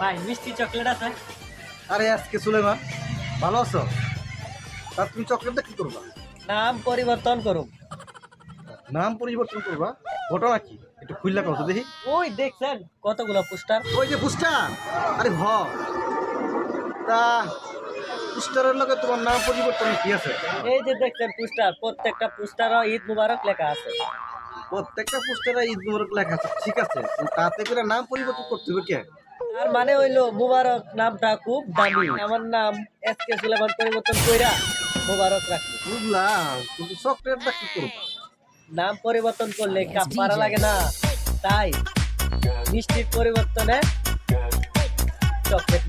ভাই মিষ্টি চকলেট আছে। আরে আজকে সুলেমান ভালো আছো? তা তুমি চকলেটটা কি করবা? নাম পরিবর্তন করুন। নাম পরিবর্তন করবা? ঘটনা কি? একটু খুললা করো তো দেখি? ওই দেখছেন কতগুলো পোস্টার? ওই যে পুস্টার! আরে ভ তা পুস্টারের লগে তোমার নাম পরিবর্তন কি আছে? এই যে দেখছেন পোস্টার প্রত্যেকটা পোস্টারও ঈদ মুবারক লেখা আছে। প্রত্যেকটা পোস্টারে ঈদ মুবারক লেখা আছে ঠিক আছে। তাতে করে নাম পরিবর্তন করতে হবে কে? আর মানে হইল মুবারক নামটা খুব দামি। আমার নাম এস কে সুলেমান পরিবর্তন কইরা মুবারক রাখি বুঝলাম কিন্তু চকলেটটা কি করবা? নাম পরিবর্তন করলে কাপ মারা লাগে না? তাই মিষ্টির পরিবর্তনে চকলেট